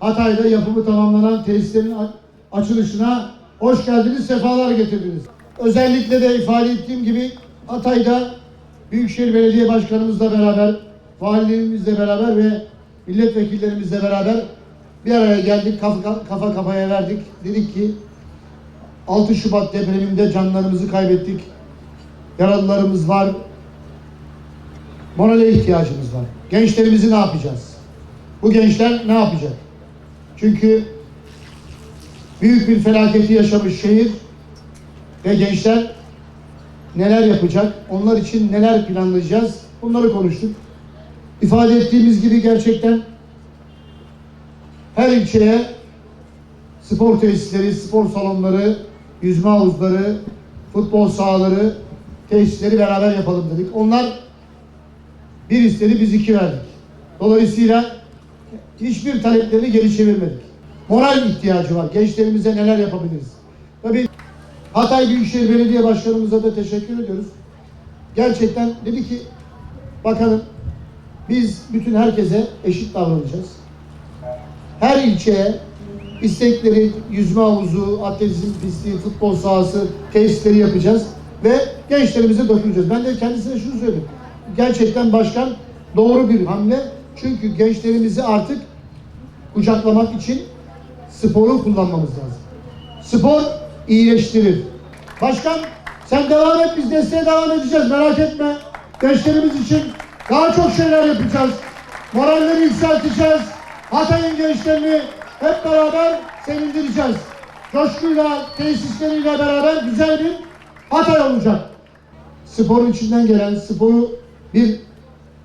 Hatay'da yapımı tamamlanan tesislerin açılışına hoş geldiniz, sefalar getirdiniz. Özellikle de ifade ettiğim gibi Hatay'da Büyükşehir Belediye Başkanımızla beraber, valiliğimizle beraber ve milletvekillerimizle beraber bir araya geldik, kafa, kafa kafaya verdik. Dedik ki 6 Şubat depreminde canlarımızı kaybettik. Yaralılarımız var. Morale ihtiyacımız var. Gençlerimizi ne yapacağız? Bu gençler ne yapacak? Çünkü büyük bir felaketi yaşamış şehir ve gençler neler yapacak? Onlar için neler planlayacağız? Bunları konuştuk. İfade ettiğimiz gibi gerçekten her ilçeye spor tesisleri, spor salonları, yüzme havuzları, futbol sahaları, tesisleri beraber yapalım dedik. Onlar bir istedi, biz iki verdik. Dolayısıyla hiçbir taleplerini geri çevirmedik. Moral ihtiyacı var. Gençlerimize neler yapabiliriz? Tabii Hatay Büyükşehir Belediye Başkanımıza da teşekkür ediyoruz. Gerçekten dedi ki bakalım biz bütün herkese eşit davranacağız. Her ilçeye istekleri, yüzme havuzu, atletizm pisti, futbol sahası, tesisleri yapacağız ve gençlerimize dokunacağız. Ben de kendisine şunu söyledim. Gerçekten başkan doğru bir hamle. Çünkü gençlerimizi artık kucaklamak için sporu kullanmamız lazım. Spor iyileştirir. Başkan sen devam et biz desteğe devam edeceğiz merak etme. Gençlerimiz için daha çok şeyler yapacağız. Moralleri yükselteceğiz. Hatay'ın gençlerini hep beraber sevindireceğiz. Coşkuyla, tesisleriyle beraber güzel bir Hatay olacak. Sporun içinden gelen, sporu bir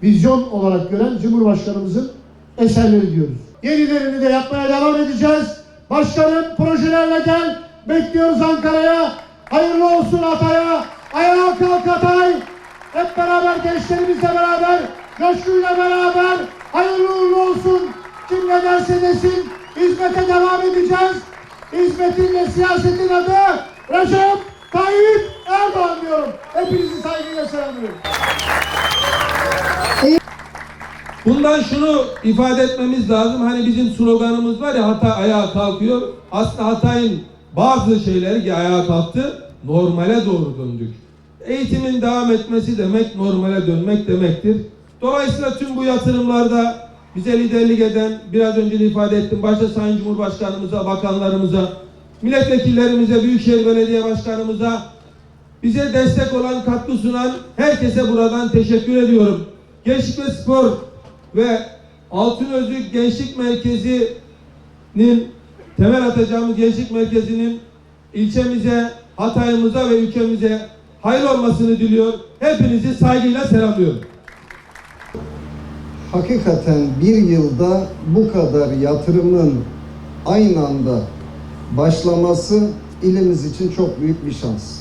vizyon olarak gören Cumhurbaşkanımızın eserleri diyoruz. Yenilerini de yapmaya devam edeceğiz. Başkanım projelerle gel. Bekliyoruz Ankara'ya. Hayırlı olsun Hatay'a. Ayağa kalk Hatay. Hep beraber gençlerimizle beraber, coşkuyla beraber hayırlı uğurlu olsun. Kim ne derse desin hizmete devam edeceğiz. Hizmetin ve siyasetin adı Recep Tayyip Erdoğan diyorum. Hepinizi saygıyla selamlıyorum. Bundan şunu ifade etmemiz lazım. Hani bizim sloganımız var ya Hatay ayağa kalkıyor. Aslında Hatay'ın bazı şeyleri ki ayağa kalktı. Normale doğru döndük. Eğitimin devam etmesi demek normale dönmek demektir. Dolayısıyla tüm bu yatırımlarda bize liderlik eden, biraz önce de ifade ettim, başta Sayın Cumhurbaşkanımıza, bakanlarımıza, milletvekillerimize, Büyükşehir Belediye Başkanımıza, bize destek olan, katkı sunan herkese buradan teşekkür ediyorum. Gençlik ve Spor ve Altınözük Gençlik Merkezi'nin temel atacağımız gençlik merkezinin ilçemize, Hatay'ımıza ve ülkemize hayır olmasını diliyor. Hepinizi saygıyla selamlıyorum. hakikaten bir yılda bu kadar yatırımın aynı anda başlaması ilimiz için çok büyük bir şans.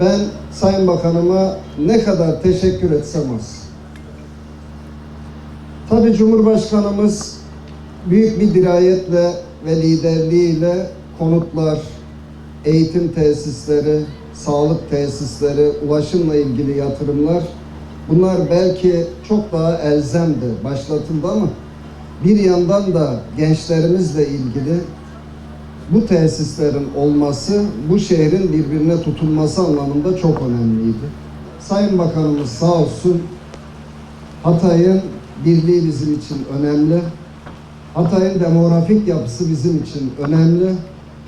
Ben Sayın Bakanıma ne kadar teşekkür etsem az. Tabii Cumhurbaşkanımız büyük bir dirayetle ve liderliğiyle konutlar, eğitim tesisleri, sağlık tesisleri, ulaşımla ilgili yatırımlar bunlar belki çok daha elzemdi, başlatıldı ama bir yandan da gençlerimizle ilgili bu tesislerin olması bu şehrin birbirine tutulması anlamında çok önemliydi. Sayın Bakanımız sağ olsun Hatay'ın birliği bizim için önemli. Hatay'ın demografik yapısı bizim için önemli.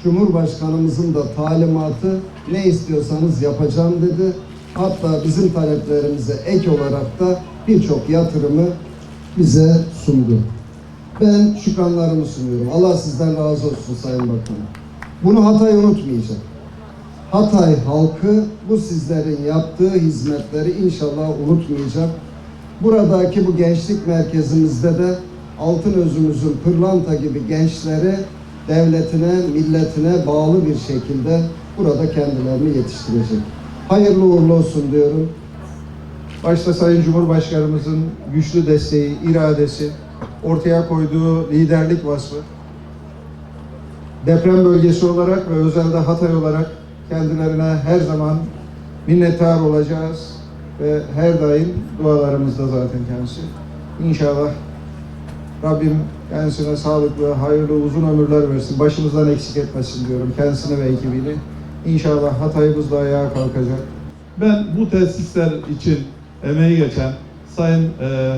Cumhurbaşkanımızın da talimatı ne istiyorsanız yapacağım dedi. Hatta bizim taleplerimize ek olarak da birçok yatırımı bize sundu. Ben şükranlarımı sunuyorum. Allah sizden razı olsun Sayın Bakanım. Bunu Hatay unutmayacak. Hatay halkı bu sizlerin yaptığı hizmetleri inşallah unutmayacak. Buradaki bu gençlik merkezimizde de altın özümüzün pırlanta gibi gençleri devletine, milletine bağlı bir şekilde burada kendilerini yetiştirecek. Hayırlı uğurlu olsun diyorum. Başta Sayın Cumhurbaşkanımızın güçlü desteği, iradesi, ortaya koyduğu liderlik vasfı, deprem bölgesi olarak ve özelde Hatay olarak kendilerine her zaman minnettar olacağız ve her daim dualarımızda zaten kendisi. İnşallah Rabbim kendisine sağlıklı, hayırlı, uzun ömürler versin. Başımızdan eksik etmesin diyorum kendisine ve ekibini. İnşallah Hatay'ımız da ayağa kalkacak. Ben bu tesisler için emeği geçen Sayın e,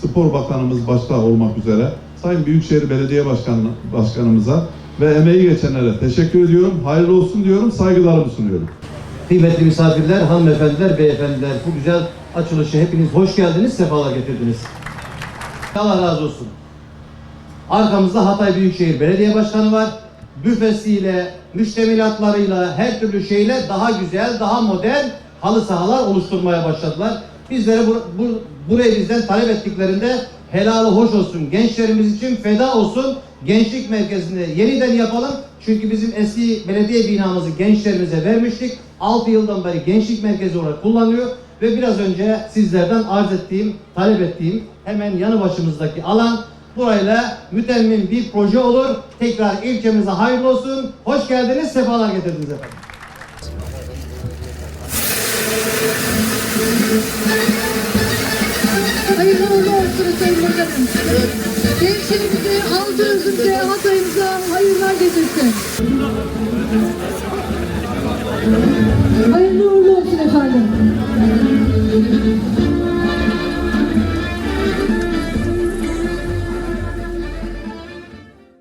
Spor Bakanımız başta olmak üzere Sayın Büyükşehir Belediye Başkanı, Başkanımıza ve emeği geçenlere teşekkür ediyorum. Hayırlı olsun diyorum. Saygılarımı sunuyorum. Kıymetli misafirler, hanımefendiler, beyefendiler, bu güzel açılışı hepiniz hoş geldiniz, sefalar getirdiniz. Allah razı olsun. Arkamızda Hatay Büyükşehir Belediye Başkanı var. Büfesiyle, müştemilatlarıyla, her türlü şeyle daha güzel, daha modern halı sahalar oluşturmaya başladılar. Bizlere bu, bu, burayı bizden talep ettiklerinde helalı hoş olsun, gençlerimiz için feda olsun, gençlik merkezini yeniden yapalım. Çünkü bizim eski belediye binamızı gençlerimize vermiştik. 6 yıldan beri gençlik merkezi olarak kullanıyor ve biraz önce sizlerden arz ettiğim, talep ettiğim hemen yanı başımızdaki alan burayla mütemmin bir proje olur. Tekrar ilçemize hayırlı olsun. Hoş geldiniz, sefalar getirdiniz efendim. Gençlerimize, halkımıza, Hatay'ımıza hayırlar getirsin.